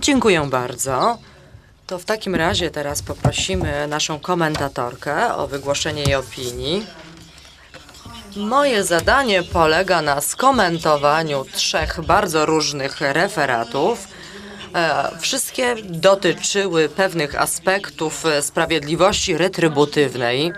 Dziękuję bardzo. To w takim razie teraz poprosimy naszą komentatorkę o wygłoszenie jej opinii. Moje zadanie polega na skomentowaniu trzech bardzo różnych referatów. E, Wszystkie dotyczyły pewnych aspektów e, sprawiedliwości retrybutywnej.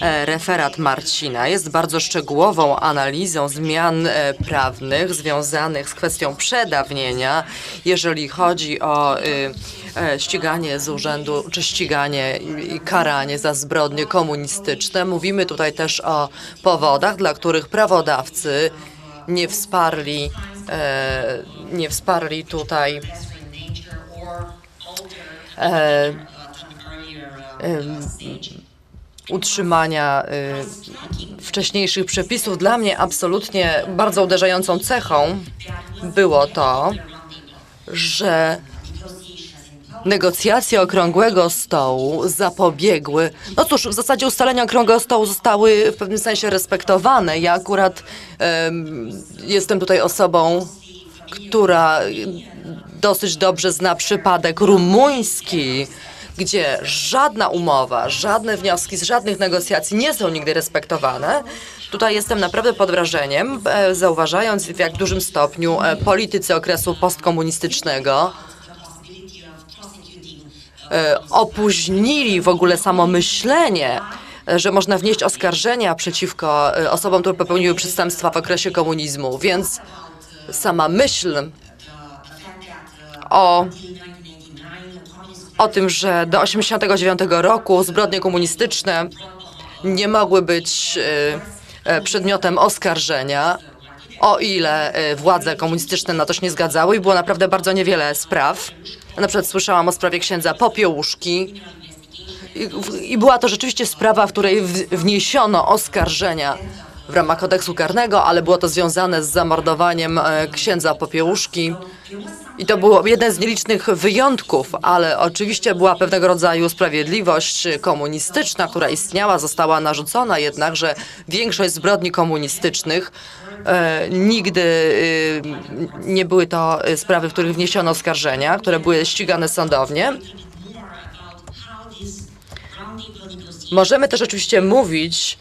E, Referat Marcina jest bardzo szczegółową analizą zmian e, prawnych związanych z kwestią przedawnienia, jeżeli chodzi o y, e, ściganie z urzędu, czy ściganie i karanie za zbrodnie komunistyczne. Mówimy tutaj też o powodach, dla których prawodawcy nie wsparli, e, nie wsparli tutaj e, em, utrzymania y, wcześniejszych przepisów. Dla mnie absolutnie bardzo uderzającą cechą było to, że negocjacje okrągłego stołu zapobiegły. No cóż, w zasadzie ustalenia okrągłego stołu zostały w pewnym sensie respektowane. Ja akurat em, jestem tutaj osobą, która dosyć dobrze zna przypadek rumuński, gdzie żadna umowa, żadne wnioski z żadnych negocjacji nie są nigdy respektowane. Tutaj jestem naprawdę pod wrażeniem, e, zauważając w jak dużym stopniu e, politycy okresu postkomunistycznego e, opóźnili w ogóle samo myślenie, że można wnieść oskarżenia przeciwko osobom, które popełniły przestępstwa w okresie komunizmu. Więc sama myśl o, o tym, że do 1989 roku zbrodnie komunistyczne nie mogły być e, e, przedmiotem oskarżenia, o ile e, władze komunistyczne na to się nie zgadzały i było naprawdę bardzo niewiele spraw. Na przykład słyszałam o sprawie księdza Popiełuszki i, była to rzeczywiście sprawa, w której wniesiono oskarżenia w ramach kodeksu karnego, ale było to związane z zamordowaniem e, księdza Popiełuszki. I to było jeden z nielicznych wyjątków, ale oczywiście była pewnego rodzaju sprawiedliwość komunistyczna, która istniała, została narzucona, jednakże większość zbrodni komunistycznych e, nigdy e, nie były to sprawy, w których wniesiono oskarżenia, które były ścigane sądownie. Możemy też oczywiście mówić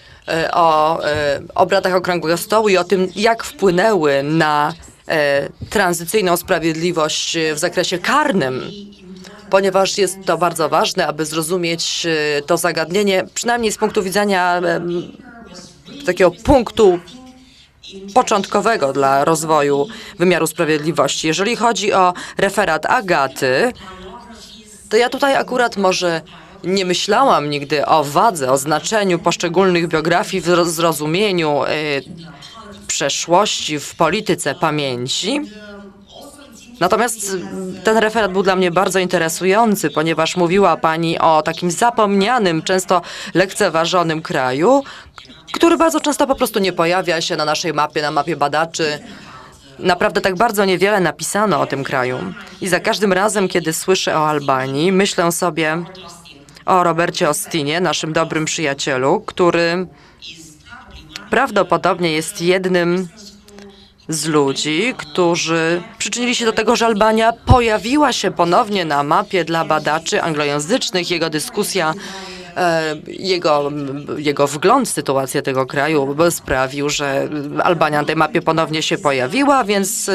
o e, obradach Okrągłego Stołu i o tym, jak wpłynęły na e, tranzycyjną sprawiedliwość e, w zakresie karnym, ponieważ jest to bardzo ważne, aby zrozumieć e, to zagadnienie, przynajmniej z punktu widzenia takiego punktu początkowego dla rozwoju wymiaru sprawiedliwości. Jeżeli chodzi o referat Agaty, to ja tutaj akurat może nie myślałam nigdy o wadze, o znaczeniu poszczególnych biografii w roz- zrozumieniu y, przeszłości w polityce pamięci. Natomiast ten referat był dla mnie bardzo interesujący, ponieważ mówiła Pani o takim zapomnianym, często lekceważonym kraju, który bardzo często po prostu nie pojawia się na naszej mapie, na mapie badaczy. Naprawdę tak bardzo niewiele napisano o tym kraju. I za każdym razem, kiedy słyszę o Albanii, myślę sobie o Robercie Ostinie, naszym dobrym przyjacielu, który prawdopodobnie jest jednym z ludzi, którzy przyczynili się do tego, że Albania pojawiła się ponownie na mapie dla badaczy anglojęzycznych. Jego dyskusja, e, jego, jego wgląd w sytuację tego kraju sprawił, że Albania na tej mapie ponownie się pojawiła, więc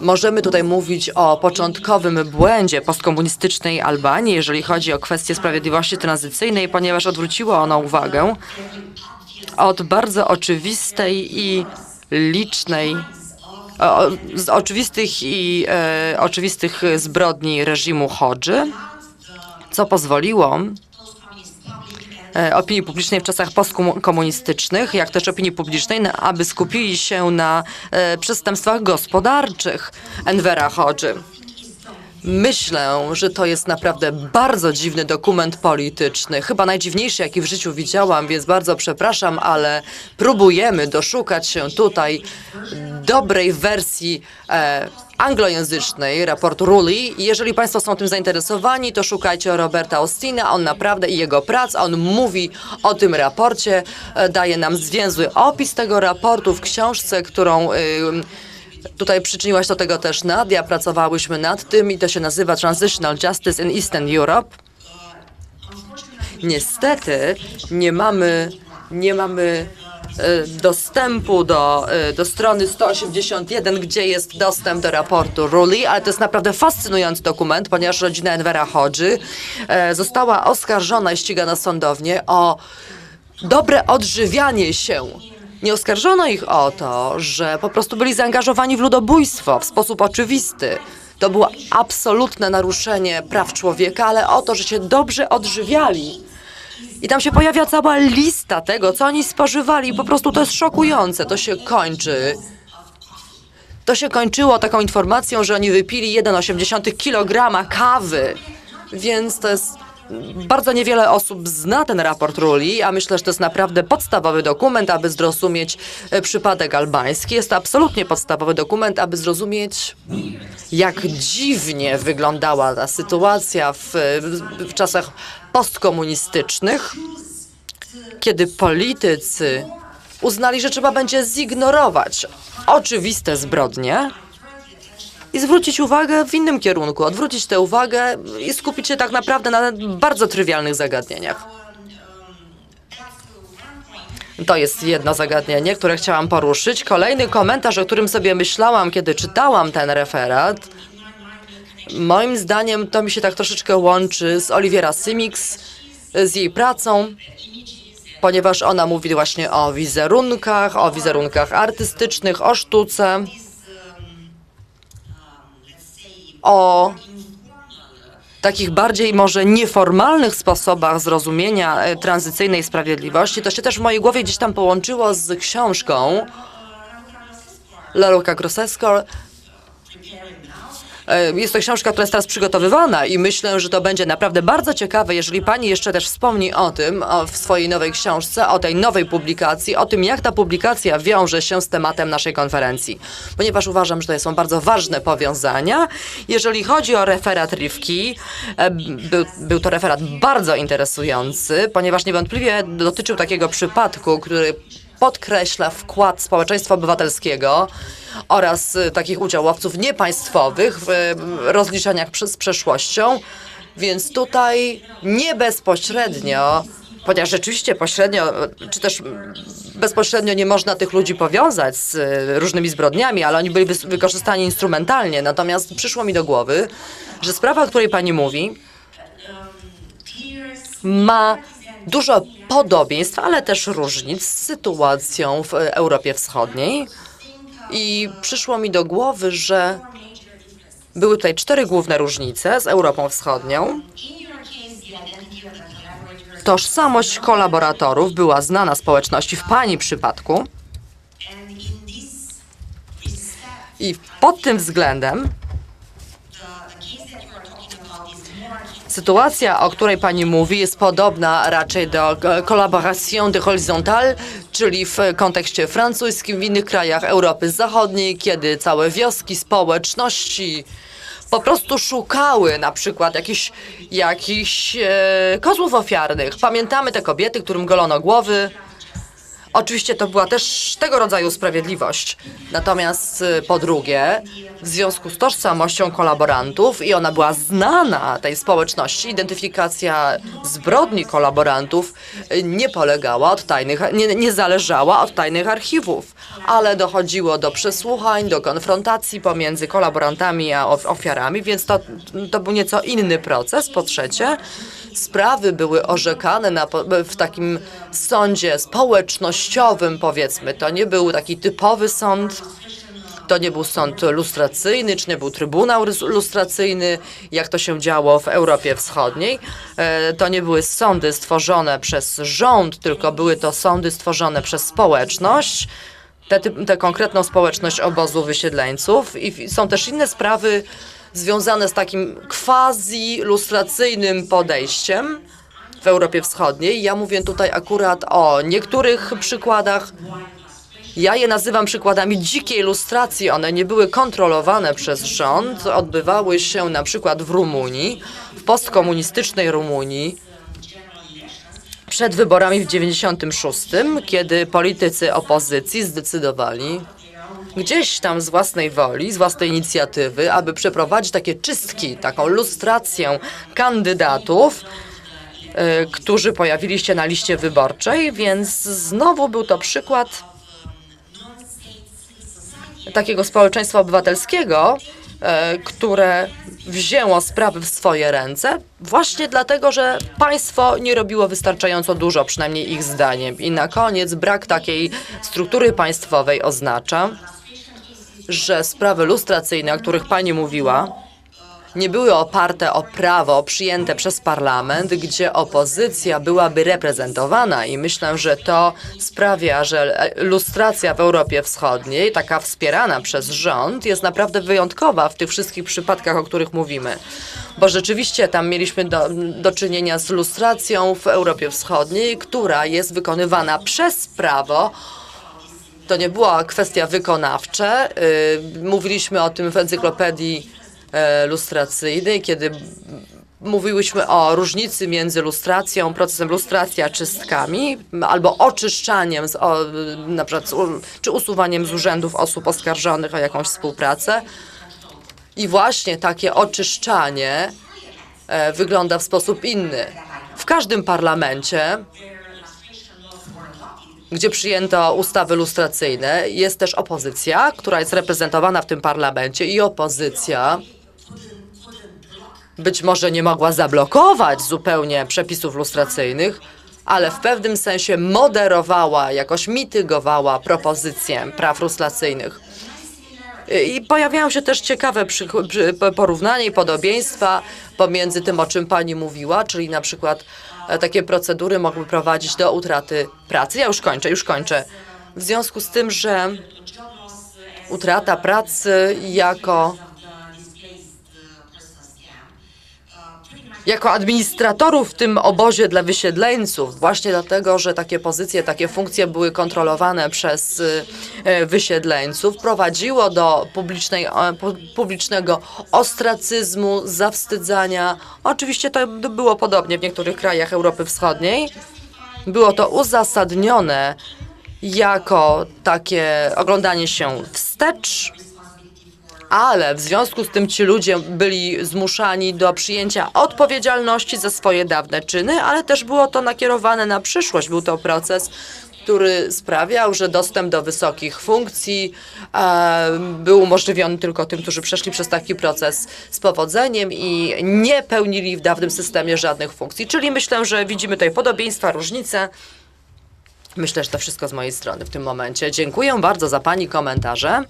Możemy tutaj mówić o początkowym błędzie postkomunistycznej Albanii, jeżeli chodzi o kwestię sprawiedliwości tranzycyjnej, ponieważ odwróciło ono uwagę od bardzo oczywistej i licznej, z oczywistych i e, oczywistych zbrodni reżimu Hodży, co pozwoliło opinii publicznej w czasach postkomunistycznych, jak też opinii publicznej, aby skupili się na e, przestępstwach gospodarczych Envera Hodży. Myślę, że to jest naprawdę bardzo dziwny dokument polityczny, chyba najdziwniejszy, jaki w życiu widziałam, więc bardzo przepraszam, ale próbujemy doszukać się tutaj dobrej wersji e, anglojęzycznej raportu Ruli. Jeżeli Państwo są tym zainteresowani, to szukajcie Roberta Austina. On naprawdę i jego prac, on mówi o tym raporcie, e, daje nam zwięzły opis tego raportu w książce, którą. Y, Tutaj przyczyniła się do tego też Nadia, pracowałyśmy nad tym i to się nazywa Transitional Justice in Eastern Europe. Niestety nie mamy, nie mamy e, dostępu do, e, do strony 181, gdzie jest dostęp do raportu Ruli, ale to jest naprawdę fascynujący dokument, ponieważ rodzina Envera Hodży e, została oskarżona i ścigana sądownie o dobre odżywianie się. Nie oskarżono ich o to, że po prostu byli zaangażowani w ludobójstwo w sposób oczywisty. To było absolutne naruszenie praw człowieka, ale o to, że się dobrze odżywiali. I tam się pojawia cała lista tego, co oni spożywali. Po prostu to jest szokujące. To się kończy. To się kończyło taką informacją, że oni wypili 1,8 kg kawy. Więc to jest. Bardzo niewiele osób zna ten raport Ruli, a myślę, że to jest naprawdę podstawowy dokument, aby zrozumieć e, przypadek albański. Jest to absolutnie podstawowy dokument, aby zrozumieć, jak dziwnie wyglądała ta sytuacja w, w czasach postkomunistycznych, kiedy politycy uznali, że trzeba będzie zignorować oczywiste zbrodnie i zwrócić uwagę w innym kierunku, odwrócić tę uwagę i skupić się tak naprawdę na bardzo trywialnych zagadnieniach. To jest jedno zagadnienie, które chciałam poruszyć. Kolejny komentarz, o którym sobie myślałam, kiedy czytałam ten referat. Moim zdaniem to mi się tak troszeczkę łączy z Oliwiera Symix, z jej pracą, ponieważ ona mówi właśnie o wizerunkach, o wizerunkach artystycznych, o sztuce, o takich bardziej może nieformalnych sposobach zrozumienia e, tranzycyjnej sprawiedliwości, to się też w mojej głowie gdzieś tam połączyło z książką Leluka Grossesko. E, Jest to książka, która jest teraz przygotowywana i myślę, że to będzie naprawdę bardzo ciekawe, jeżeli pani jeszcze też wspomni o tym o, w swojej nowej książce, o tej nowej publikacji, o tym, jak ta publikacja wiąże się z tematem naszej konferencji. Ponieważ uważam, że to są bardzo ważne powiązania. Jeżeli chodzi o referat Rivki, e, był, był to referat bardzo interesujący, ponieważ niewątpliwie dotyczył takiego przypadku, który podkreśla wkład społeczeństwa obywatelskiego oraz y, takich udziałowców niepaństwowych w y, rozliczeniach z przeszłością. Więc tutaj nie bezpośrednio, chociaż rzeczywiście pośrednio, y, czy też bezpośrednio nie można tych ludzi powiązać z różnymi zbrodniami, ale oni byli wykorzystani instrumentalnie. Natomiast przyszło mi do głowy, że sprawa, o której pani mówi, ma dużo podobieństw, ale też różnic z sytuacją w Europie Wschodniej. I przyszło mi do głowy, że były tutaj cztery główne różnice z Europą Wschodnią. Tożsamość kolaboratorów była znana społeczności w Pani przypadku i pod tym względem Sytuacja, o której pani mówi, jest podobna raczej do e, collaboration de horizontale, czyli w kontekście francuskim, w innych krajach Europy Zachodniej, kiedy całe wioski, społeczności po prostu szukały na przykład jakichś, jakichś e, kozłów ofiarnych. Pamiętamy te kobiety, którym golono głowy. Oczywiście to była też tego rodzaju sprawiedliwość. Natomiast y, po drugie, w związku z tożsamością kolaborantów i ona była znana tej społeczności, identyfikacja zbrodni kolaborantów y, nie polegała od tajnych, nie, nie zależała od tajnych archiwów, ale dochodziło do przesłuchań, do konfrontacji pomiędzy kolaborantami a of- ofiarami, więc to, to był nieco inny proces. Po trzecie, sprawy były orzekane na, w takim sądzie społecznościowym, powiedzmy. To nie był taki typowy sąd. To nie był sąd lustracyjny, czy nie był trybunał lustracyjny, jak to się działo w Europie Wschodniej. E, To nie były sądy stworzone przez rząd, tylko były to sądy stworzone przez społeczność, tę konkretną społeczność obozu wysiedleńców. I są też inne sprawy związane z takim quasi-lustracyjnym podejściem w Europie Wschodniej. Ja mówię tutaj akurat o niektórych przykładach. Ja je nazywam przykładami dzikiej lustracji. One nie były kontrolowane przez rząd. Odbywały się na przykład w Rumunii, w postkomunistycznej Rumunii. Przed wyborami w 96, kiedy politycy opozycji zdecydowali, gdzieś tam z własnej woli, z własnej inicjatywy, aby przeprowadzić takie czystki, taką lustrację kandydatów, y, którzy pojawili się na liście wyborczej, więc znowu był to przykład takiego społeczeństwa obywatelskiego, e, które wzięło sprawy w swoje ręce, właśnie dlatego, że państwo nie robiło wystarczająco dużo, przynajmniej ich zdaniem. I na koniec brak takiej struktury państwowej oznacza, że sprawy lustracyjne, o których pani mówiła, nie były oparte o prawo przyjęte przez parlament, gdzie opozycja byłaby reprezentowana i myślę, że to sprawia, że lustracja w Europie Wschodniej, taka wspierana przez rząd, jest naprawdę wyjątkowa w tych wszystkich przypadkach, o których mówimy. Bo rzeczywiście tam mieliśmy do, do czynienia z lustracją w Europie Wschodniej, która jest wykonywana przez prawo, to nie była kwestia wykonawcza. Y, Mówiliśmy o tym w encyklopedii e, lustracyjnej, kiedy mówiłyśmy o różnicy między lustracją, procesem lustracji a czystkami, albo oczyszczaniem, z, o, na przykład, czy usuwaniem z urzędów osób oskarżonych o jakąś współpracę. I właśnie takie oczyszczanie e, wygląda w sposób inny. W każdym parlamencie gdzie przyjęto ustawy lustracyjne, jest też opozycja, która jest reprezentowana w tym parlamencie i opozycja być może nie mogła zablokować zupełnie przepisów lustracyjnych, ale w pewnym sensie moderowała, jakoś mitygowała propozycje praw lustracyjnych. I pojawiają się też ciekawe porównania i podobieństwa pomiędzy tym, o czym pani mówiła, czyli na przykład takie procedury mogły prowadzić do utraty pracy. Ja już kończę, już kończę. W związku z tym, że utrata pracy jako jako administratorów w tym obozie dla wysiedleńców, właśnie dlatego, że takie pozycje, takie funkcje były kontrolowane przez e, wysiedleńców, prowadziło do publicznej, e, pu- publicznego ostracyzmu, zawstydzania. Oczywiście to było podobnie w niektórych krajach Europy Wschodniej. Było to uzasadnione jako takie oglądanie się wstecz, ale w związku z tym ci ludzie byli zmuszani do przyjęcia odpowiedzialności za swoje dawne czyny, ale też było to nakierowane na przyszłość. Był to proces, który sprawiał, że dostęp do wysokich funkcji e, był umożliwiony tylko tym, którzy przeszli przez taki proces z powodzeniem i nie pełnili w dawnym systemie żadnych funkcji. Czyli myślę, że widzimy tutaj podobieństwa, różnice. Myślę, że to wszystko z mojej strony w tym momencie. Dziękuję bardzo za Pani komentarze.